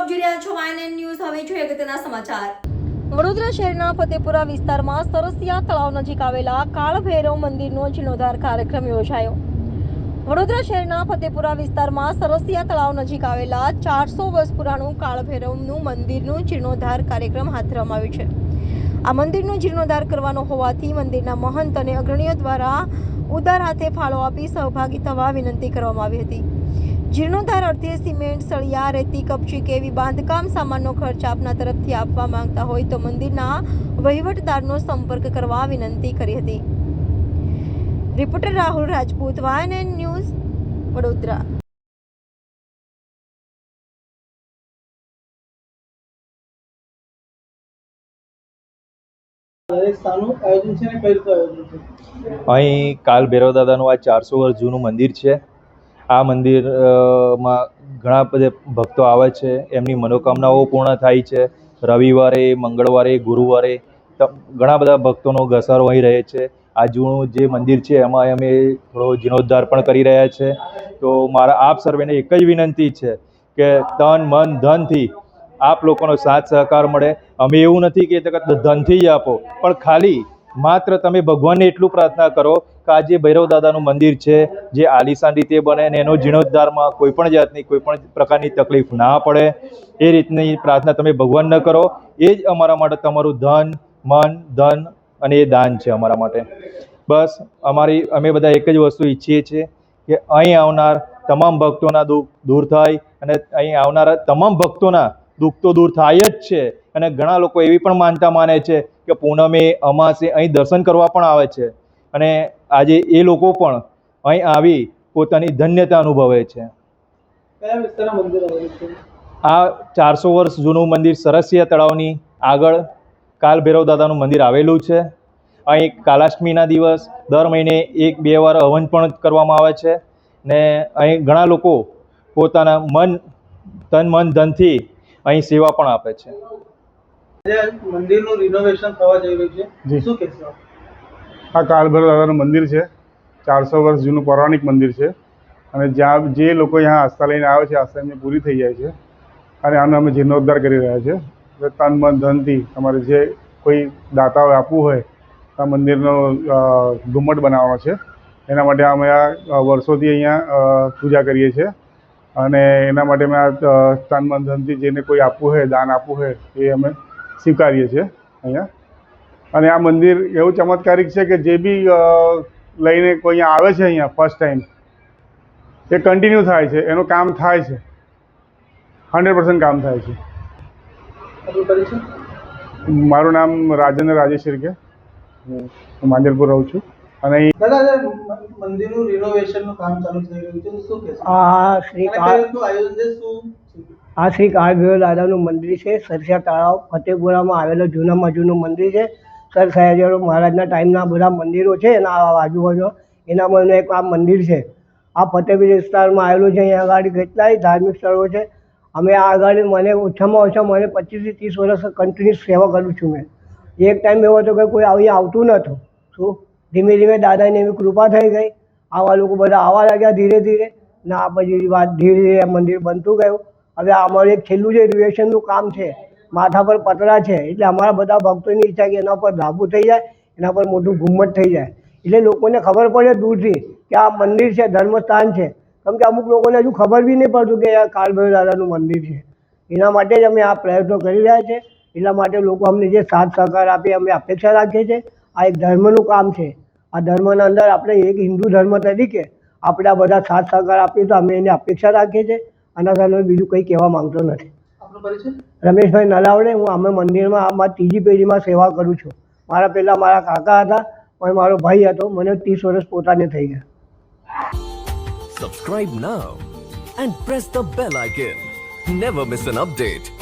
આપ જોઈ રહ્યા છો વાયન ન્યૂઝ. હવે જોઈએ અગત્યના સમાચાર. વડોદરા શહેરના ફતેપુરા વિસ્તારમાં સરસિયા તળાવ નજીક આવેલા કાળભૈરવ મંદિરનો જીર્ણોદ્ધાર કાર્યક્રમ યોજાયો. વડોદરા શહેરના ફતેપુરા વિસ્તારમાં સરસિયા તળાવ નજીક આવેલા ચારસો વર્ષ પુરાણું કાળભૈરવનું મંદિરનું જીર્ણોદ્ધાર કાર્યક્રમ હાથ ધરવામાં આવ્યો છે. આ મંદિરનો જીર્ણોદ્ધાર કરવાનો હોવાથી મંદિરના મહંત અને અગ્રણીઓ દ્વારા ઉદાર હાથે ફાળો આપી સહભાગી થવા વિનંતી કરવામાં આવી હતી. જીર્ણોદ્ધાર અર્થે સિમેન્ટ સળિયા રેતી કપચી કે એવી બાંધકામ સામાનનો ખર્ચ આપના તરફથી આપવા માંગતા હોય તો મંદિરના વહીવટદારનો સંપર્ક કરવા વિનંતી કરી હતી. રિપોર્ટર રાહુલ રાજપૂત વાયન એન્ડ ન્યૂઝ વડોદરા. અહીં કાલ ભૈરવ દાદાનું આ ચારસો વર્ષ જૂનું મંદિર છે. આ મંદિરમાં ઘણા બધા ભક્તો આવે છે. એમની મનોકામનાઓ પૂર્ણ થાય છે. રવિવારે, મંગળવારે, ગુરુવારે ઘણા બધા ભક્તોનો ઘસારો અહીં રહે છે. આ જૂનું જે મંદિર છે એમાં અમે થોડો જીર્ણોદ્ધાર પણ કરી રહ્યા છે. તો મારા આપ સર્વેને એક જ વિનંતી છે કે તન, મન, ધનથી આપ લોકોનો સાથ સહકાર મળે. અમે એવું નથી કે ધનથી જ આપો. પણ ખાલી માત્ર તમે ભગવાનને એટલું પ્રાર્થના કરો કે આ જે ભૈરવ દાદાનું મંદિર છે, જે આલિશાન રીતે બને અને એનો જીર્ણોદ્ધારમાં કોઈ પણ જાતની, કોઈ પણ પ્રકારની તકલીફ ના પડે, એ રીતની પ્રાર્થના તમે ભગવાન ન કરો. એ જ અમારા માટે તમારું ધન, મન, ધન અને એ દાન છે અમારા માટે. બસ, અમારી, અમે બધા એક જ વસ્તુ ઈચ્છીએ છીએ કે અહીં આવનાર તમામ ભક્તોના દુઃખ દૂર થાય અને અહીં આવનારા તમામ ભક્તોના દુઃખ તો દૂર થાય જ છે. અને ઘણા લોકો એવી પણ માનતા માને છે કે પૂનમે, અમાસે અહીં દર્શન કરવા પણ આવે છે. અને આજે એ લોકો પણ અહીં આવી પોતાની ધન્યતા અનુભવે છે. આ ચારસો વર્ષ જૂનું મંદિર સરસિયા તળાવની આગળ કાલ ભૈરવ દાદાનું મંદિર આવેલું છે. અહીં કાલાષ્ટમીના દિવસ દર મહિને એક બે વાર હવન પણ કરવામાં આવે છે ને અહીં ઘણા લોકો પોતાના મન તન મન ધનથી અહીં સેવા પણ આપે છે. મંદિરનું રિનોવેશન થવા જઈ રહ્યું છે. શું કહેશો? આ કાળભૈરવ દાદાનું મંદિર છે. ચારસો વર્ષ જૂનું પૌરાણિક મંદિર છે. અને જ્યાં જે લોકો અહીંયા આસ્થા લઈને આવે છે, આસ્થા એમની પૂરી થઈ જાય છે. અને આનો અમે જીર્ણોદ્ધાર કરી રહ્યા છે. તન, મન ધનથી તમારે જે કોઈ દાતાઓ આપવું હોય, આ મંદિરનો ઘુમ્મટ બનાવવાનો છે. એના માટે અમે આ વર્ષોથી અહીંયા પૂજા કરીએ છીએ. અને એના માટે અમે આ તન, મન ધનથી જેને કોઈ આપવું હોય, દાન આપવું હોય, એ અમે સ્વીકારીએ છીએ અહીંયા. અને આ મંદિર એવું ચમત્કારિક છે કે જે બી લઈને કોઈ અહીંયા આવે છે અહીંયા ફર્સ્ટ ટાઈમ એ કન્ટિન્યુ થાય છે. એનું કામ થાય છે. હંડ્રેડ પર્સન્ટ કામ થાય છે. મારું નામ રાજેન્દ્ર રાજેશ્વરી કે હું માંજલપુર રહું છું. અને મંદિરનું રિનોવેશનનું કામ ચાલુ થઈ રહ્યું છે. શું કહેશો? આ શ્રી? આ શ્રી કાળભૈરવ દાદાનું મંદિર છે. સરસિયા તળાવ ફતેપુરામાં આવેલું જૂનામાં જૂનું મંદિર છે. સર સયાજીરાવ મહારાજના ટાઈમના બધા મંદિરો છે એના આજુબાજુ એનામાંનું એક આ મંદિર છે. આ ફતેપુર વિસ્તારમાં આવેલું છે, અહીંયા આગળ કેટલાય ધાર્મિક સ્થળો છે. અમે આ આગળ મને ઓછામાં ઓછા મને પચીસથી ત્રીસ વર્ષ કન્ટિન્યુઅસ સેવા કરું છું મેં. એક ટાઈમ એવો હતો કે કોઈ અહીંયા આવતું નહોતું. શું? ધીમે ધીમે દાદાની એવી કૃપા થઈ ગઈ. આવા લોકો બધા આવવા લાગ્યા ધીરે ધીરે. ના, આ પછી વાત ધીરે ધીરે મંદિર બનતું ગયું. હવે અમારું એક છેલ્લું જે રિવેશનનું કામ છે માથા પર પતરા છે. એટલે અમારા બધા ભક્તોની ઈચ્છા કે એના પર ધાબુ થઈ જાય, એના પર મોટું ઘુમ્મટ થઈ જાય. એટલે લોકોને ખબર પડે દૂરથી કે આ મંદિર છે, ધર્મસ્થાન છે. કેમ કે અમુક લોકોને હજુ ખબર બી નહીં પડતું કે આ કાળભૈરવ દાદાનું મંદિર છે. એના માટે જ અમે આ પ્રયત્નો કરી રહ્યા છે. એટલા માટે લોકો અમને જે સાથ સહકાર આપે, અમે અપેક્ષા રાખીએ છીએ. આ એક ધર્મનું કામ છે. આ ધર્મના અંદર આપણે એક હિન્દુ ધર્મ તરીકે આપણે આ બધા સાથ સહકાર આપીએ તો અમે એની અપેક્ષા રાખીએ છીએ. આના સામે બીજું કંઈ કહેવા માંગતો નથી. રમેશભાઈ નલાવડે હું અમે મંદિરમાં આમાં ત્રીજી પેઢીમાં સેવા કરું છું. મારા પહેલાં મારા કાકા હતા પણ મારો ભાઈ હતો મને ત્રીસ વર્ષ પોતાને થઈ ગયા. Subscribe now and press the bell icon never miss an update.